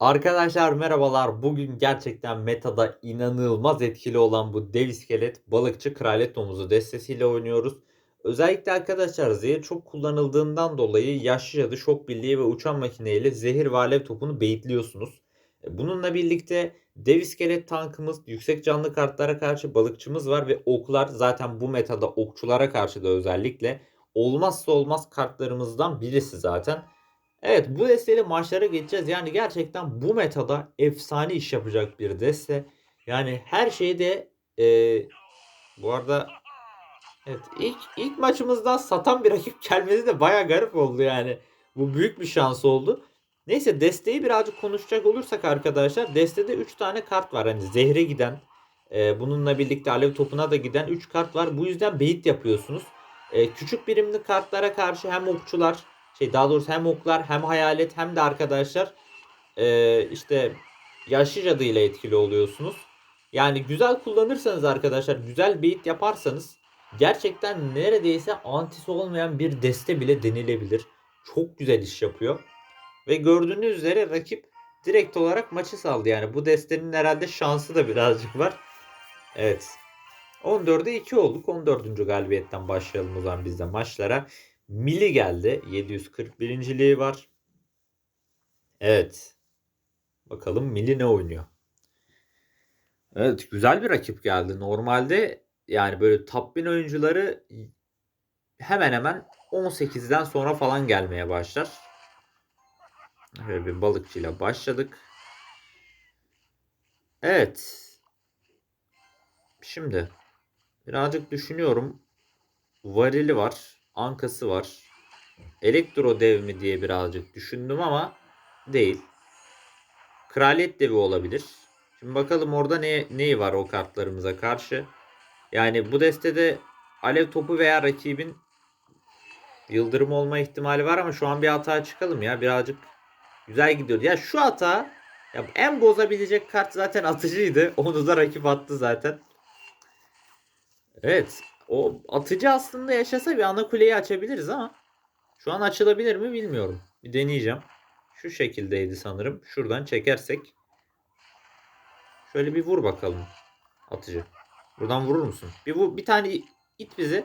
Arkadaşlar merhabalar. Bugün gerçekten metada inanılmaz etkili olan bu dev iskelet balıkçı kraliyet domuzu destesiyle oynuyoruz. Özellikle arkadaşlar zehir çok kullanıldığından dolayı yaşlı cadı şok birliği ve uçan makineyle zehir ve alev topunu beyitliyorsunuz. E, Bununla birlikte dev iskelet tankımız, yüksek canlı kartlara karşı balıkçımız var ve oklar zaten bu metada okçulara karşı da özellikle olmazsa olmaz kartlarımızdan birisi zaten. Evet bu desteyle maçlara geçeceğiz. Yani gerçekten bu metada efsane iş yapacak bir deste. Yani her şeyde eee, bu arada evet ilk ilk maçımızdan satan bir rakip gelmesi de baya garip oldu yani. Bu büyük bir şans oldu. Neyse desteği birazcık konuşacak olursak arkadaşlar destede 3 tane kart var. Hani zehre giden eee, bununla birlikte alev topuna da giden 3 kart var. Bu yüzden beyit yapıyorsunuz. Eee, küçük birimli kartlara karşı hem okçular şey daha doğrusu hem oklar hem hayalet hem de arkadaşlar eee, işte yaşlı cadı ile etkili oluyorsunuz. Yani güzel kullanırsanız arkadaşlar güzel bait yaparsanız gerçekten neredeyse antisi olmayan bir deste bile denilebilir. Çok güzel iş yapıyor. Ve gördüğünüz üzere rakip direkt olarak maçı saldı. Yani bu destenin herhalde şansı da birazcık var. Evet. 14'e 2 olduk. 14. galibiyetten başlayalım o zaman biz de maçlara. Mili geldi. 741. var. Evet. Bakalım Mili ne oynuyor? Evet güzel bir rakip geldi. Normalde yani böyle top 1000 oyuncuları hemen hemen 18'den sonra falan gelmeye başlar. Böyle bir balıkçıyla başladık. Evet. Şimdi birazcık düşünüyorum. Varili var. Ankası var. Elektro dev mi diye birazcık düşündüm ama değil. Kraliyet devi olabilir. Şimdi bakalım orada ne neyi var o kartlarımıza karşı. Yani bu destede alev topu veya rakibin yıldırım olma ihtimali var ama şu an bir hata çıkalım ya. Birazcık güzel gidiyor. Ya şu hata ya en bozabilecek kart zaten atıcıydı. Onu da rakip attı zaten. Evet. O atıcı aslında yaşasa bir ana kuleyi açabiliriz ama şu an açılabilir mi bilmiyorum. Bir deneyeceğim. Şu şekildeydi sanırım. Şuradan çekersek. Şöyle bir vur bakalım. Atıcı. Buradan vurur musun? Bir, vur, bir tane it bizi.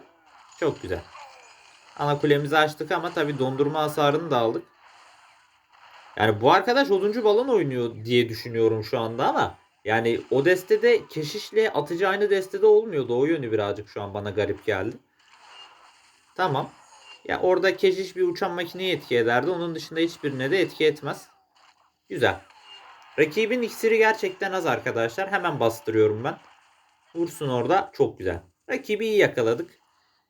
Çok güzel. Ana kulemizi açtık ama tabi dondurma hasarını da aldık. Yani bu arkadaş 10. balon oynuyor diye düşünüyorum şu anda ama yani o destede keşişle atıcı aynı destede olmuyordu. O yönü birazcık şu an bana garip geldi. Tamam. Ya orada keşiş bir uçan makineyi etki ederdi. Onun dışında hiçbirine de etki etmez. Güzel. Rakibin iksiri gerçekten az arkadaşlar. Hemen bastırıyorum ben. Vursun orada. Çok güzel. Rakibi iyi yakaladık.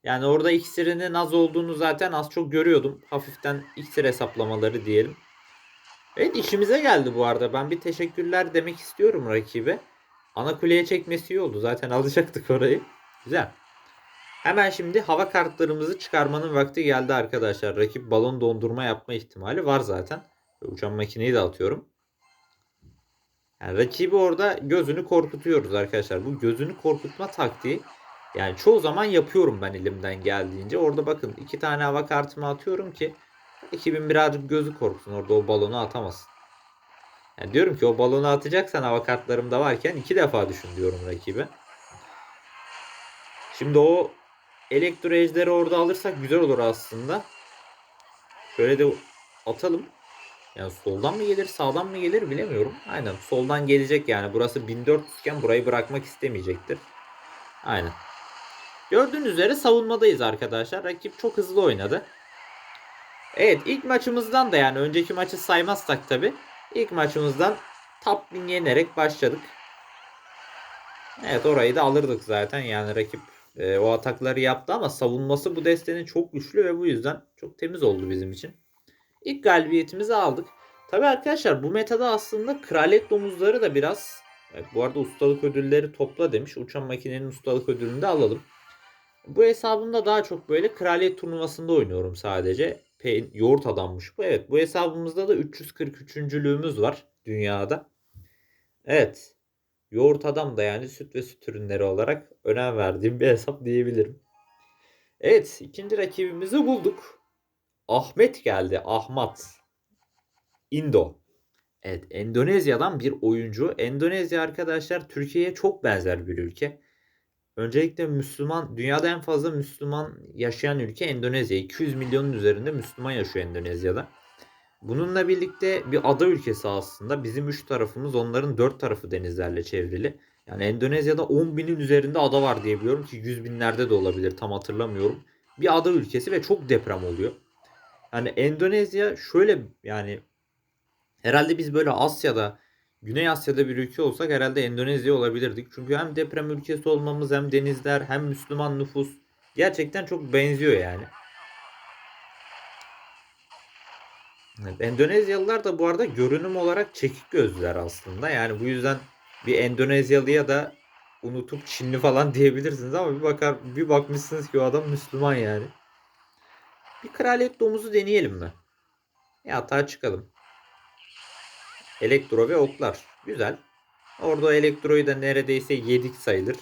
Yani orada iksirinin az olduğunu zaten az çok görüyordum. Hafiften iksir hesaplamaları diyelim. Evet işimize geldi bu arada. Ben bir teşekkürler demek istiyorum rakibe. Ana kuleye çekmesi iyi oldu. Zaten alacaktık orayı. Güzel. Hemen şimdi hava kartlarımızı çıkarmanın vakti geldi arkadaşlar. Rakip balon dondurma yapma ihtimali var zaten. Uçan makineyi de atıyorum. Yani rakibi orada gözünü korkutuyoruz arkadaşlar. Bu gözünü korkutma taktiği yani çoğu zaman yapıyorum ben elimden geldiğince. Orada bakın iki tane hava kartımı atıyorum ki ekibin birazcık gözü korksun. Orada o balonu atamasın. Yani diyorum ki o balonu atacaksan hava kartlarım da varken iki defa düşün diyorum rakibe. Şimdi o elektro ejderi orada alırsak güzel olur aslında. Şöyle de atalım. Yani soldan mı gelir sağdan mı gelir bilemiyorum. Aynen soldan gelecek yani. Burası 1400 iken burayı bırakmak istemeyecektir. Aynen. Gördüğünüz üzere savunmadayız arkadaşlar. Rakip çok hızlı oynadı. Evet ilk maçımızdan da yani önceki maçı saymazsak tabi. ilk maçımızdan 1000 yenerek başladık. Evet orayı da alırdık zaten yani rakip e, o atakları yaptı ama savunması bu destenin çok güçlü ve bu yüzden çok temiz oldu bizim için. İlk galibiyetimizi aldık. Tabi arkadaşlar bu metada aslında kraliyet domuzları da biraz evet, bu arada ustalık ödülleri topla demiş. Uçan makinenin ustalık ödülünü de alalım. Bu hesabımda daha çok böyle kraliyet turnuvasında oynuyorum sadece. Pe yoğurt adammış bu. Evet bu hesabımızda da 343. var dünyada. Evet. Yoğurt adam da yani süt ve süt ürünleri olarak önem verdiğim bir hesap diyebilirim. Evet ikinci rakibimizi bulduk. Ahmet geldi. Ahmet. Indo. Evet, Endonezya'dan bir oyuncu. Endonezya arkadaşlar Türkiye'ye çok benzer bir ülke. Öncelikle Müslüman, dünyada en fazla Müslüman yaşayan ülke Endonezya. 200 milyonun üzerinde Müslüman yaşıyor Endonezya'da. Bununla birlikte bir ada ülkesi aslında. Bizim üç tarafımız, onların dört tarafı denizlerle çevrili. Yani Endonezya'da 10 binin üzerinde ada var diye biliyorum ki 100 binlerde de olabilir tam hatırlamıyorum. Bir ada ülkesi ve çok deprem oluyor. Yani Endonezya şöyle yani herhalde biz böyle Asya'da Güney Asya'da bir ülke olsak herhalde Endonezya olabilirdik. Çünkü hem deprem ülkesi olmamız hem denizler hem Müslüman nüfus gerçekten çok benziyor yani. Evet, Endonezyalılar da bu arada görünüm olarak çekik gözlüler aslında. Yani bu yüzden bir Endonezyalıya da unutup Çinli falan diyebilirsiniz ama bir bakar bir bakmışsınız ki o adam Müslüman yani. Bir kraliyet domuzu deneyelim mi? Ya hata çıkalım. Elektro ve oklar. Güzel. Orada elektroyu da neredeyse yedik sayılır.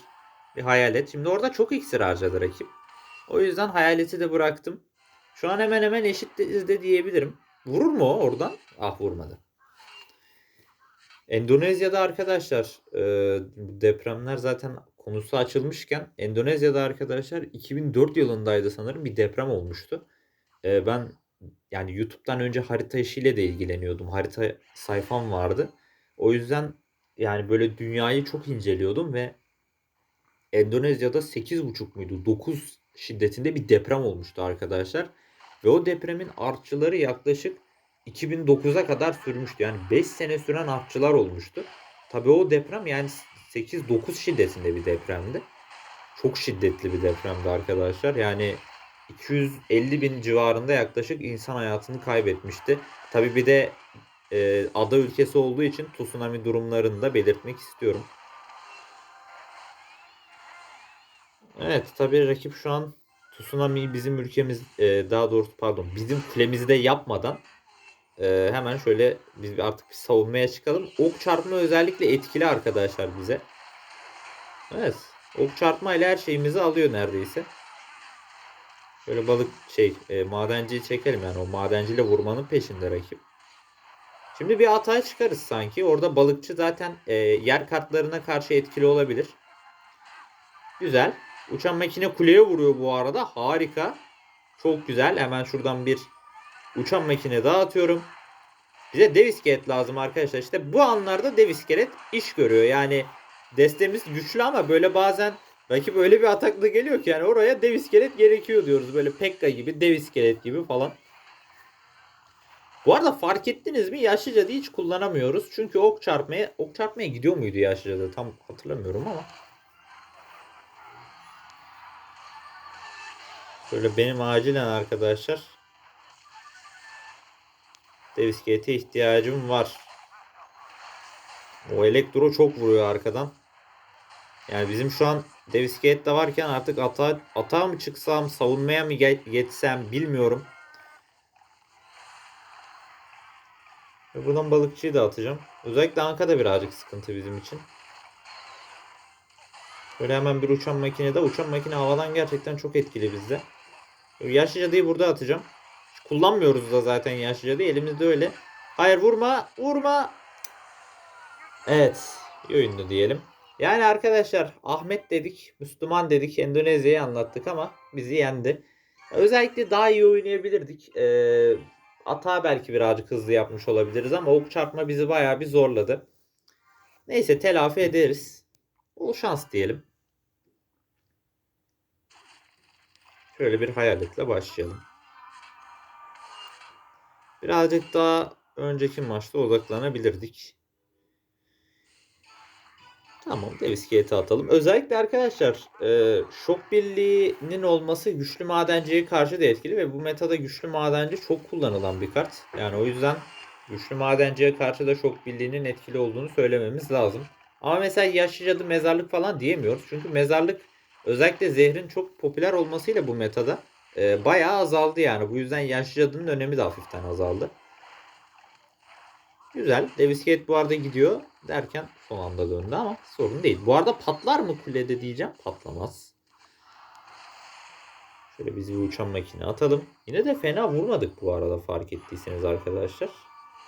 Bir hayalet. Şimdi orada çok iksir harcadı rakip. O yüzden hayaleti de bıraktım. Şu an hemen hemen eşit de diyebilirim. Vurur mu o oradan? Ah vurmadı. Endonezya'da arkadaşlar e, depremler zaten konusu açılmışken Endonezya'da arkadaşlar 2004 yılındaydı sanırım bir deprem olmuştu. E, ben yani YouTube'dan önce harita işiyle de ilgileniyordum. Harita sayfam vardı. O yüzden yani böyle dünyayı çok inceliyordum ve Endonezya'da 8.5 muydu 9 şiddetinde bir deprem olmuştu arkadaşlar. Ve o depremin artçıları yaklaşık 2009'a kadar sürmüştü. Yani 5 sene süren artçılar olmuştu. Tabii o deprem yani 8-9 şiddetinde bir depremdi. Çok şiddetli bir depremdi arkadaşlar. Yani 250 bin civarında yaklaşık insan hayatını kaybetmişti. Tabii bir de e, ada ülkesi olduğu için tsunami durumlarını da belirtmek istiyorum. Evet tabii rakip şu an tsunami'yi bizim ülkemiz e, daha doğrusu pardon bizim kulemizde yapmadan e, hemen şöyle biz artık bir savunmaya çıkalım. Ok çarpma özellikle etkili arkadaşlar bize. Evet. Ok çarpma ile her şeyimizi alıyor neredeyse. Böyle balık şey e, madenciyi çekelim yani o madenciyle vurmanın peşinde rakip. Şimdi bir hata çıkarız sanki. Orada balıkçı zaten e, yer kartlarına karşı etkili olabilir. Güzel. Uçan makine kuleye vuruyor bu arada. Harika. Çok güzel. Hemen şuradan bir uçan makine daha atıyorum. Bize dev iskelet lazım arkadaşlar. İşte bu anlarda dev iskelet iş görüyor. Yani destemiz güçlü ama böyle bazen rakip öyle bir atakla geliyor ki yani oraya dev iskelet gerekiyor diyoruz. Böyle Pekka gibi dev iskelet gibi falan. Bu arada fark ettiniz mi? Yaşlı cadı hiç kullanamıyoruz. Çünkü ok çarpmaya ok çarpmaya gidiyor muydu yaşlı cadı? Tam hatırlamıyorum ama. Şöyle benim acilen arkadaşlar Dev ihtiyacım var. O elektro çok vuruyor arkadan. Yani bizim şu an dev iskelet de varken artık ata, atağa mı çıksam savunmaya mı geçsem bilmiyorum. Ve buradan balıkçıyı da atacağım. Özellikle Anka'da birazcık sıkıntı bizim için. Böyle hemen bir uçan makinede. Uçan makine havadan gerçekten çok etkili bizde. Yaşlı cadıyı burada atacağım. Hiç kullanmıyoruz da zaten yaşlı cadıyı. Elimizde öyle. Hayır vurma. Vurma. Evet. İyi oyundu diyelim. Yani arkadaşlar Ahmet dedik, Müslüman dedik, Endonezya'yı anlattık ama bizi yendi. Özellikle daha iyi oynayabilirdik. Ee, ata belki birazcık hızlı yapmış olabiliriz ama ok çarpma bizi bayağı bir zorladı. Neyse telafi ederiz. Bol şans diyelim. Şöyle bir hayaletle başlayalım. Birazcık daha önceki maçta odaklanabilirdik. Tamam dev iskeleti atalım. Özellikle arkadaşlar e, şok birliğinin olması güçlü madenciye karşı da etkili ve bu metada güçlü madenci çok kullanılan bir kart. Yani o yüzden güçlü madenciye karşı da şok birliğinin etkili olduğunu söylememiz lazım. Ama mesela yaşlı cadı mezarlık falan diyemiyoruz. Çünkü mezarlık özellikle zehrin çok popüler olmasıyla bu metada e, bayağı azaldı yani. Bu yüzden yaşlı cadının önemi de hafiften azaldı. Güzel. Davis Gate bu arada gidiyor derken son anda döndü ama sorun değil. Bu arada patlar mı kulede diyeceğim. Patlamaz. Şöyle biz bir uçan makine atalım. Yine de fena vurmadık bu arada fark ettiyseniz arkadaşlar.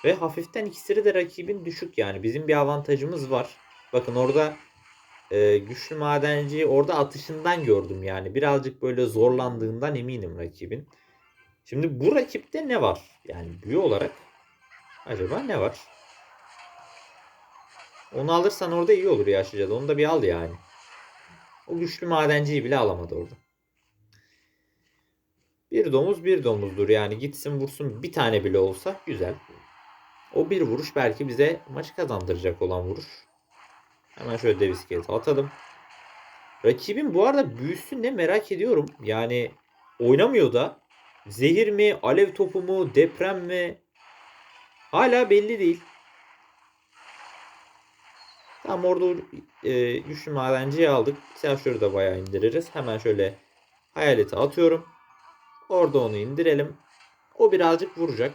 Ve hafiften iksiri de rakibin düşük yani. Bizim bir avantajımız var. Bakın orada e, güçlü madenciyi orada atışından gördüm yani. Birazcık böyle zorlandığından eminim rakibin. Şimdi bu rakipte ne var? Yani büyü olarak acaba ne var? Onu alırsan orada iyi olur yaşlıca Onu da bir al yani. O güçlü madenciyi bile alamadı orada. Bir domuz bir domuzdur yani gitsin vursun bir tane bile olsa güzel. O bir vuruş belki bize maçı kazandıracak olan vuruş. Hemen şöyle dev iskeleti atalım. Rakibin bu arada büyüsü ne merak ediyorum. Yani oynamıyor da. Zehir mi, alev topu mu, deprem mi? Hala belli değil. Tamam orada e, güçlü madenciyi aldık. Silahşörü da bayağı indiririz. Hemen şöyle hayaleti atıyorum. Orada onu indirelim. O birazcık vuracak.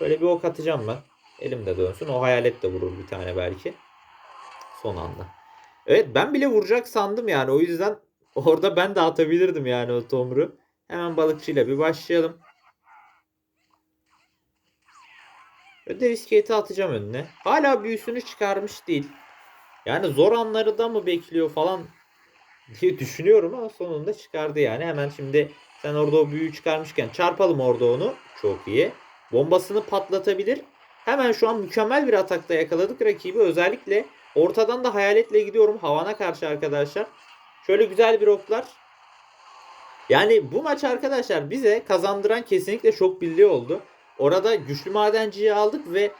Böyle bir ok atacağım ben. Elimde dönsün. O hayalet de vurur bir tane belki. Son anda. Evet ben bile vuracak sandım yani. O yüzden orada ben de atabilirdim yani o tomru. Hemen balıkçıyla bir başlayalım. Ödev iskeleti atacağım önüne. Hala büyüsünü çıkarmış değil. Yani zor anları da mı bekliyor falan diye düşünüyorum ama sonunda çıkardı yani. Hemen şimdi sen orada o büyüyü çıkarmışken çarpalım orada onu. Çok iyi. Bombasını patlatabilir. Hemen şu an mükemmel bir atakta yakaladık rakibi. Özellikle ortadan da hayaletle gidiyorum havana karşı arkadaşlar. Şöyle güzel bir oklar. Yani bu maç arkadaşlar bize kazandıran kesinlikle şok birliği oldu. Orada güçlü madenciyi aldık ve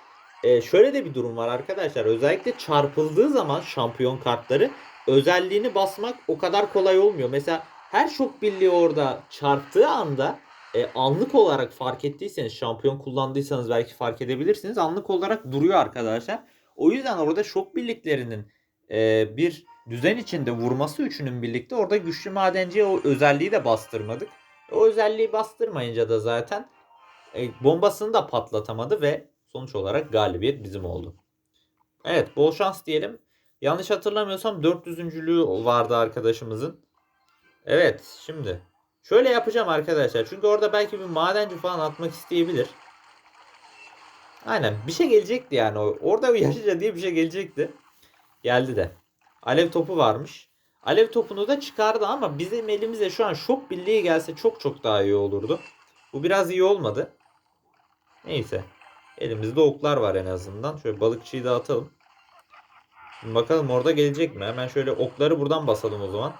e, şöyle de bir durum var arkadaşlar. Özellikle çarpıldığı zaman şampiyon kartları özelliğini basmak o kadar kolay olmuyor. Mesela her şok birliği orada çarptığı anda e, anlık olarak fark ettiyseniz şampiyon kullandıysanız belki fark edebilirsiniz. Anlık olarak duruyor arkadaşlar. O yüzden orada şok birliklerinin e, bir düzen içinde vurması üçünün birlikte orada güçlü madenciye o özelliği de bastırmadık. O özelliği bastırmayınca da zaten e, bombasını da patlatamadı ve sonuç olarak galibiyet bizim oldu. Evet bol şans diyelim. Yanlış hatırlamıyorsam 400.lüğü vardı arkadaşımızın. Evet şimdi şöyle yapacağım arkadaşlar. Çünkü orada belki bir madenci falan atmak isteyebilir. Aynen bir şey gelecekti yani. Orada bir yaşlıca diye bir şey gelecekti. Geldi de. Alev topu varmış. Alev topunu da çıkardı ama bizim elimize şu an şok birliği gelse çok çok daha iyi olurdu. Bu biraz iyi olmadı. Neyse. Elimizde oklar var en azından. Şöyle balıkçıyı da atalım. Şimdi bakalım orada gelecek mi? Hemen şöyle okları buradan basalım o zaman.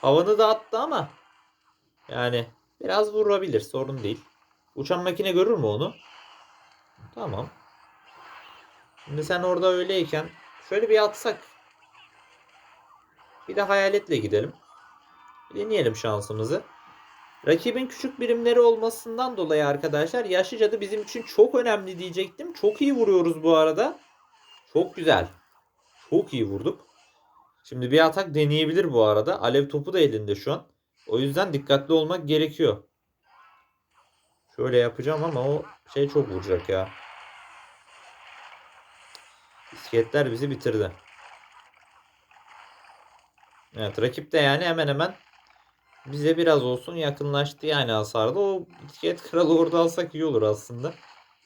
Havanı da attı ama yani biraz vurabilir. Sorun değil. Uçan makine görür mü onu? Tamam. Şimdi sen orada öyleyken şöyle bir atsak. Bir de hayaletle gidelim. deneyelim şansımızı. Rakibin küçük birimleri olmasından dolayı arkadaşlar yaşlı cadı bizim için çok önemli diyecektim. Çok iyi vuruyoruz bu arada. Çok güzel. Çok iyi vurduk. Şimdi bir atak deneyebilir bu arada. Alev topu da elinde şu an. O yüzden dikkatli olmak gerekiyor. Şöyle yapacağım ama o şey çok vuracak ya. İskeletler bizi bitirdi. Evet rakip de yani hemen hemen bize biraz olsun yakınlaştı yani hasarda. O iskelet kralı orada alsak iyi olur aslında.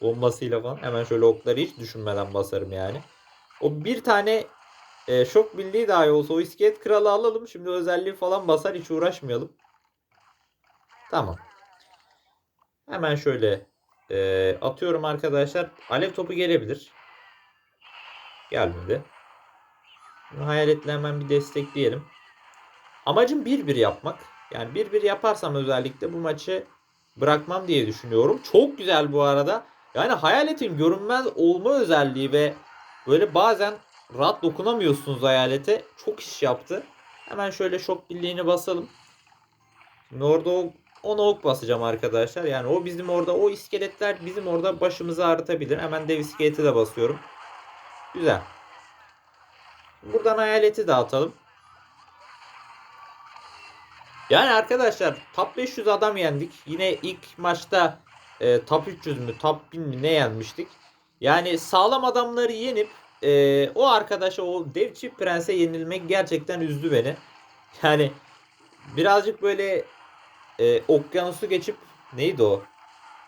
Bombasıyla falan. Hemen şöyle okları hiç düşünmeden basarım yani. O bir tane e, şok birliği dahi olsa o iskelet kralı alalım. Şimdi özelliği falan basar hiç uğraşmayalım. Tamam. Hemen şöyle e, atıyorum arkadaşlar. Alev topu gelebilir. Gelmedi. Hayaletle hemen bir destekleyelim. Amacım 1-1 yapmak. Yani 1-1 yaparsam özellikle bu maçı bırakmam diye düşünüyorum. Çok güzel bu arada. Yani hayaletin görünmez olma özelliği ve böyle bazen rahat dokunamıyorsunuz hayalete. Çok iş yaptı. Hemen şöyle şok birliğini basalım. Şimdi orada o, ona ok basacağım arkadaşlar. Yani o bizim orada o iskeletler bizim orada başımızı ağrıtabilir. Hemen dev iskeleti de basıyorum. Güzel. Buradan hayaleti dağıtalım. Yani arkadaşlar top 500 adam yendik. Yine ilk maçta e, top 300 mü top 1000 mi ne yenmiştik. Yani sağlam adamları yenip e, o arkadaşa o dev prense yenilmek gerçekten üzdü beni. Yani birazcık böyle e, okyanusu geçip neydi o?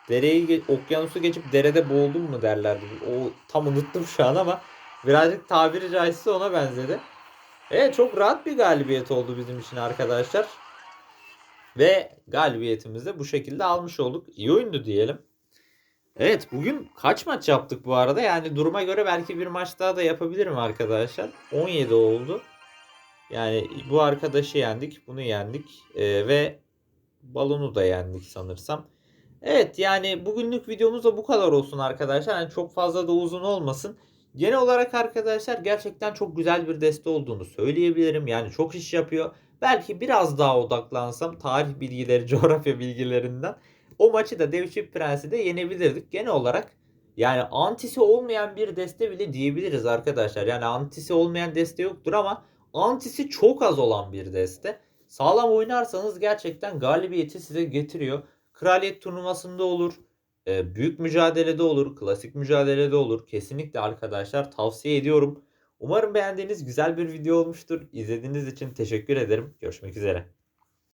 dereyi okyanusu geçip derede boğuldum mu derlerdi. O tam unuttum şu an ama birazcık tabiri caizse ona benzedi. Evet çok rahat bir galibiyet oldu bizim için arkadaşlar. Ve galibiyetimizi de bu şekilde almış olduk. İyi oyundu diyelim. Evet bugün kaç maç yaptık bu arada? Yani duruma göre belki bir maç daha da yapabilirim arkadaşlar. 17 oldu. Yani bu arkadaşı yendik, bunu yendik Ee, ve balonu da yendik sanırsam. Evet yani bugünlük videomuz da bu kadar olsun arkadaşlar. Yani çok fazla da uzun olmasın. Genel olarak arkadaşlar gerçekten çok güzel bir deste olduğunu söyleyebilirim. Yani çok iş yapıyor. Belki biraz daha odaklansam tarih bilgileri, coğrafya bilgilerinden o maçı da Devşik Prens'i de yenebilirdik. Genel olarak yani antisi olmayan bir deste bile diyebiliriz arkadaşlar. Yani antisi olmayan deste yoktur ama antisi çok az olan bir deste. Sağlam oynarsanız gerçekten galibiyeti size getiriyor. Kraliyet turnuvasında olur. e, Büyük mücadelede olur. Klasik mücadelede olur. Kesinlikle arkadaşlar tavsiye ediyorum. Umarım beğendiğiniz güzel bir video olmuştur. İzlediğiniz için teşekkür ederim. Görüşmek üzere.